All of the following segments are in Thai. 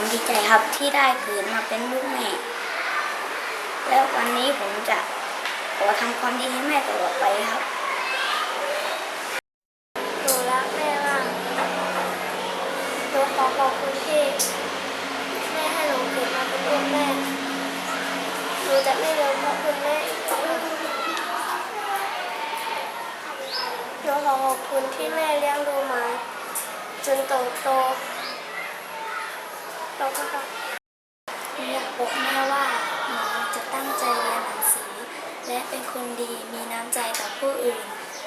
ผมดีใจครับที่ได้เกิดมาเป็นลูกแม่ แล้ววันนี้ผมจะขอทำความดีให้แม่ตลอดไปครับหนูรักแม่มากหนูขอขอบคุณที่แม่ให้หนูเกิดมาเป็นลูกแม่หนูจะไม่ลืมพระคุณแม่หนูขอขอบคุณที่แม่เลี้ยงดูมาจนโตโต แล้วก็หนูอยากบอกแม่ว่าหนูจะตั้งใจเรียนหนังสือ และเป็นคนดีมีน้ำใจต่อผู้อื่น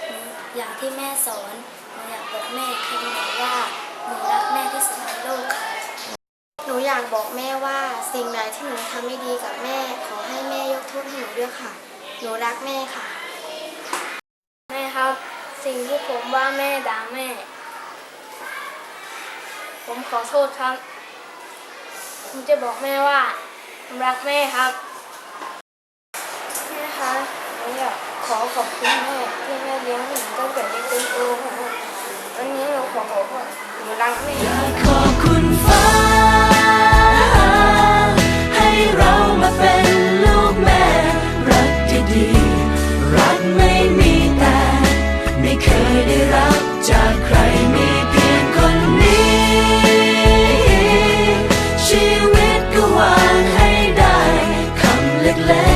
หนูอย่างที่แม่สอนหนูอยากบอกแม่คือหนูว่าหนูรักแม่ที่สุดในโลกค่ะหนูอยากบอกแม่ว่าสิ่งใดที่หนูทำไม่ดีกับแม่ ขอให้แม่ยกโทษให้หนูด้วยค่ะ หนูรักแม่ค่ะ แม่ครับ สิ่งที่ผมว่าแม่ด่าแม่ ผมขอโทษครับ ผมจะบอกแม่ว่าผมรักแม่ครับแม่คะหนูอยากขอขอบคุณแม่ที่แม่เลี้ยงผมตั้งแต่เด็กจนโตวันนี้หนูขอบอกว่าหนูรักแม่ perfect land.